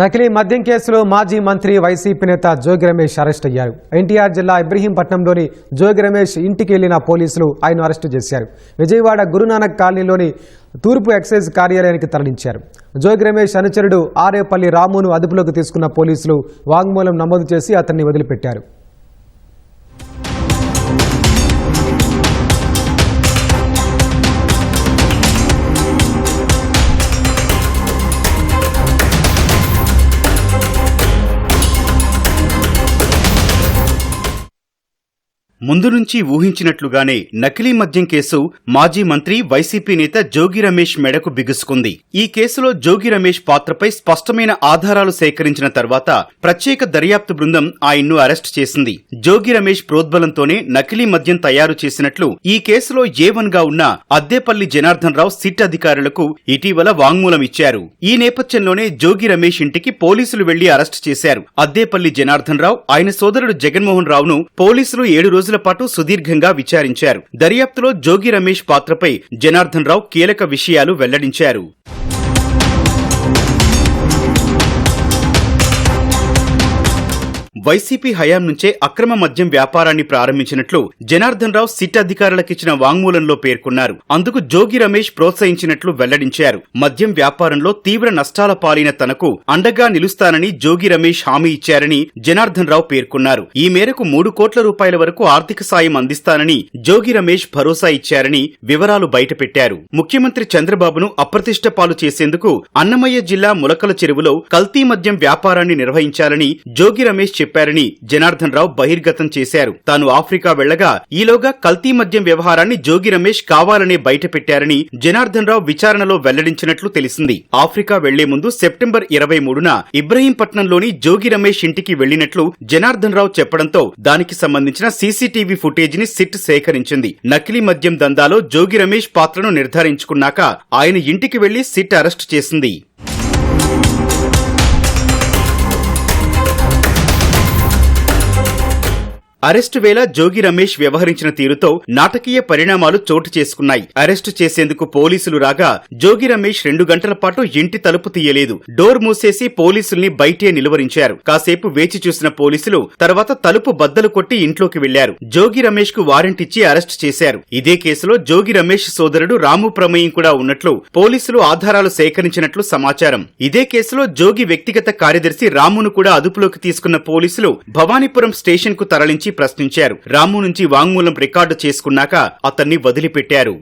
నకిలీ మద్యం కేసులో మాజీ మంత్రి వైసీపీ నేత జోగి రమేష్ అరెస్ట్ అయ్యారు. ఎన్టీఆర్ జిల్లా ఇబ్రహీంపట్నంలోని జోగి రమేష్ ఇంటికి వెళ్ళిన పోలీసులు ఆయన అరెస్టు చేశారు. విజయవాడ గురునానక్ కాలనీలోని తూర్పు ఎక్సైజ్ కార్యాలయానికి తరలించారు. జోగి రమేష్ అనుచరుడు ఆరేపల్లి రామును అదుపులోకి తీసుకున్న పోలీసులు వాంగ్మూలం నమోదు చేసి అతన్ని వదిలిపెట్టారు. ముందు నుంచి ఊహించినట్లుగానే నకిలీ మద్యం కేసు మాజీ మంత్రి వైసీపీ నేత జోగి రమేష్ మెడకు బిగుసుకుంది. ఈ కేసులో జోగి రమేష్ పాత్రపై స్పష్టమైన ఆధారాలు సేకరించిన తర్వాత ప్రత్యేక దర్యాప్తు బృందం ఆయన్ను అరెస్ట్ చేసింది. జోగి రమేష్ ప్రోద్బలంతోనే నకిలీ మద్యం తయారు చేసినట్లు ఈ కేసులో ఏ వన్గా ఉన్న అద్దేపల్లి జనార్దన్ రావు సిట్ అధికారులకు ఇటీవల వాంగ్మూలం ఇచ్చారు. ఈ నేపథ్యంలోనే జోగి రమేష్ ఇంటికి పోలీసులు వెళ్ళి అరెస్ట్ చేశారు. అద్దేపల్లి జనార్దన్ రావు ఆయన సోదరుడు జగన్మోహన్ రావును పోలీసులు ఏడు రోజుల పాటు సుదీర్ఘంగా విచారించారు. దర్యాప్తులో జోగి రమేష్ పాత్రపై జనార్దన్ రావు కీలక విషయాలు వెల్లడించారు. వైసీపీ హయాం నుంచే అక్రమ మద్యం వ్యాపారాన్ని ప్రారంభించినట్లు జనార్దన్ రావు సిట్ అధికారులకిచ్చిన వాంగ్మూలంలో పేర్కొన్నారు. అందుకు జోగి రమేష్ ప్రోత్సహించినట్లు వెల్లడించారు. మద్యం వ్యాపారంలో తీవ్ర నష్టాల పాలైన తనకు అండగా నిలుస్తానని జోగి రమేష్ హామీ ఇచ్చారని జనార్దన్ రావు పేర్కొన్నారు. ఈ మేరకు మూడు కోట్ల రూపాయల వరకు ఆర్థిక సాయం అందిస్తానని జోగి రమేష్ భరోసా ఇచ్చారని వివరాలు బయటపెట్టారు. ముఖ్యమంత్రి చంద్రబాబును అప్రతిష్ట పాలు చేసేందుకు అన్నమయ్య జిల్లా ములకల చెరువులో కల్తీ మద్యం వ్యాపారాన్ని నిర్వహించాలని జోగి రమేష్ చెప్పారని జనార్దన్ రావు బహిర్గతం చేశారు. తాను ఆఫ్రికా వెళ్ళగా ఈలోగా కల్తీ మద్యం వ్యవహారాన్ని జోగి రమేష్ కావాలనే బయటపెట్టారని జనార్దన్ రావు విచారణలో వెల్లడించినట్లు తెలిసింది. ఆఫ్రికా వెళ్ళే ముందు సెప్టెంబర్ ఇరవై మూడున ఇబ్రహీంపట్నంలోని జోగి రమేష్ ఇంటికి వెళ్ళినట్లు జనార్దన్ రావు చెప్పడంతో దానికి సంబంధించిన సీసీటీవీ ఫుటేజ్ని సిట్ సేకరించింది. నకిలీ మద్యం దందాలో జోగి రమేష్ పాత్రను నిర్ధారించుకున్నాక ఆయన ఇంటికి వెళ్ళి సిట్ అరెస్ట్ చేసింది. అరెస్టు వేళ జోగి రమేష్ వ్యవహరించిన తీరుతో నాటకీయ పరిణామాలు చోటు చేసుకున్నాయి. అరెస్టు చేసేందుకు పోలీసులు రాగా జోగి రమేష్ రెండు గంటల పాటు ఇంటి తలుపు తీయలేదు. డోర్ మూసేసి పోలీసుల్ని బయటే నిలువరించారు. కాసేపు వేచి చూసిన పోలీసులు తర్వాత తలుపు బద్దలు కొట్టి ఇంట్లోకి వెళ్ళారు జోగి రమేష్కు వారెంట్ ఇచ్చి అరెస్ట్ చేశారు. ఇదే కేసులో జోగి రమేష్ సోదరుడు రాము ప్రమేయం కూడా ఉన్నట్లు పోలీసులు ఆధారాలు సేకరించినట్లు సమాచారం. ఇదే కేసులో జోగి వ్యక్తిగత కార్యదర్శి రామును కూడా అదుపులోకి తీసుకున్న పోలీసులు భవానీపురం స్టేషన్కు తరలించి ప్రశ్నించారు. రాము నుంచి వాంగ్మూలం రికార్డు చేసుకున్నాక అతన్ని వదిలిపెట్టారు.